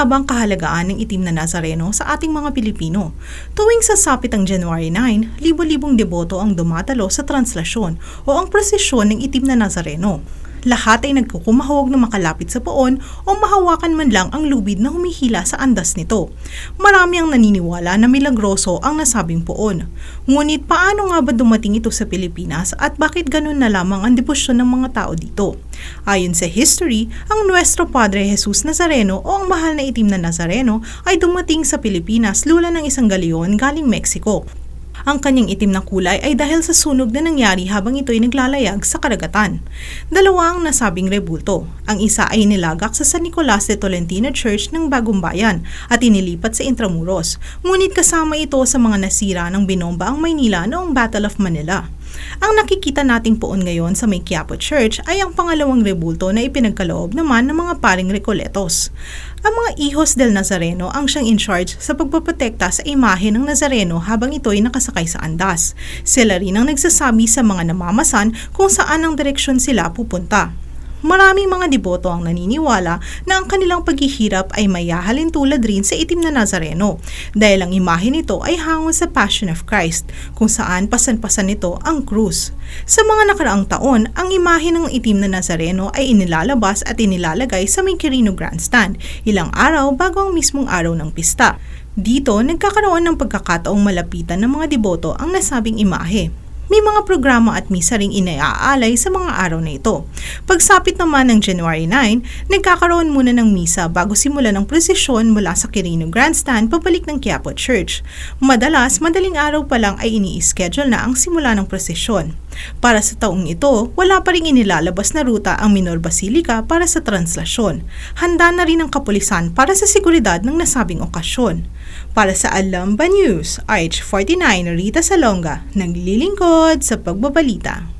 nga ba ang kahalagaan ng itim na Nazareno sa ating mga Pilipino? Tuwing sasapit ang January 9, libo-libong deboto ang dumatalo sa translasyon o ang prosesyon ng itim na Nazareno. Lahat ay nagkukumahog na makalapit sa poon o mahawakan man lang ang lubid na humihila sa andas nito. Marami ang naniniwala na milagroso ang nasabing poon. Ngunit paano nga ba dumating ito sa Pilipinas at bakit ganun na lamang ang debosyon ng mga tao dito? Ayon sa history, ang Nuestro Padre Jesus Nazareno o ang mahal na itim na Nazareno ay dumating sa Pilipinas lula ng isang galeon galing Mexico. Ang kanyang itim na kulay ay dahil sa sunog na nangyari habang ito'y naglalayag sa karagatan. Dalawa ang nasabing rebulto. Ang isa ay nilagak sa San Nicolas de Tolentino Church ng Bagong Bayan at inilipat sa Intramuros. Ngunit kasama ito sa mga nasira ng binomba ang Maynila noong Battle of Manila. Ang nakikita nating poon ngayon sa may Quiapo Church ay ang pangalawang rebulto na ipinagkaloob naman ng mga paring Recoletos. Ang mga ihos del Nazareno ang siyang in charge sa pagpaprotekta sa imahe ng Nazareno habang ito'y nakasakay sa andas. Sila rin ang nagsasabi sa mga namamasan kung saan ang direksyon sila pupunta. Maraming mga deboto ang naniniwala na ang kanilang paghihirap ay mayahalin tulad rin sa itim na Nazareno dahil ang imahe nito ay hango sa Passion of Christ kung saan pasan-pasan nito ang krus. Sa mga nakaraang taon, ang imahe ng itim na Nazareno ay inilalabas at inilalagay sa may Quirino Grandstand ilang araw bago ang mismong araw ng pista. Dito, nagkakaroon ng pagkakataong malapitan ng mga deboto ang nasabing imahe may mga programa at misa ring inaiaalay sa mga araw na ito. Pagsapit naman ng January 9, nagkakaroon muna ng misa bago simulan ang prosesyon mula sa Quirino Grandstand pabalik ng Quiapo Church. Madalas, madaling araw pa lang ay ini-schedule na ang simula ng prosesyon. Para sa taong ito, wala pa rin inilalabas na ruta ang Minor Basilica para sa translasyon. Handa na rin ang kapulisan para sa seguridad ng nasabing okasyon. Para sa Alamba News, RH49 Rita Salonga, naglilingkod sa pagbabalita.